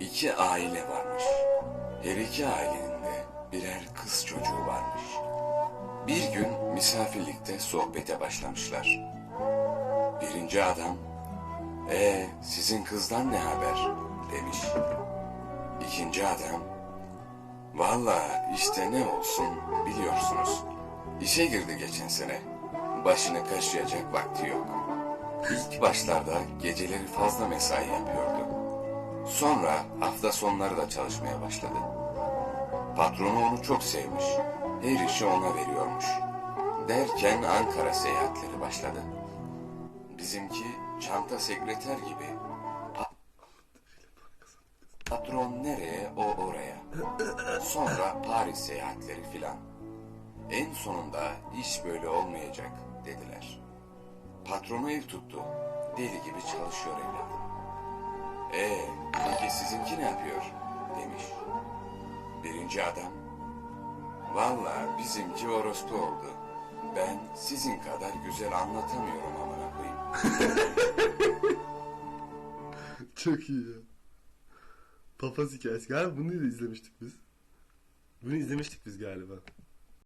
iki aile varmış. Her iki ailenin de birer kız çocuğu varmış. Bir gün misafirlikte sohbete başlamışlar. Birinci adam, ee sizin kızdan ne haber demiş. İkinci adam, valla işte ne olsun biliyorsunuz. İşe girdi geçen sene. Başını kaşıyacak vakti yok. İlk başlarda geceleri fazla mesai yapıyordu. Sonra hafta sonları da çalışmaya başladı. Patronu onu çok sevmiş. Her işi ona veriyormuş. Derken Ankara seyahatleri başladı. Bizimki çanta sekreter gibi. Pa- Patron nereye o oraya. Sonra Paris seyahatleri filan. En sonunda iş böyle olmayacak dediler. Patronu ev tuttu. Deli gibi çalışıyor evladım. Ee, peki sizinki ne yapıyor? Demiş. Birinci adam. Valla bizimki orospu oldu. Ben sizin kadar güzel anlatamıyorum amına koyayım. Çok iyi ya. Papaz hikayesi. Galiba bunu da izlemiştik biz. Bunu izlemiştik biz galiba.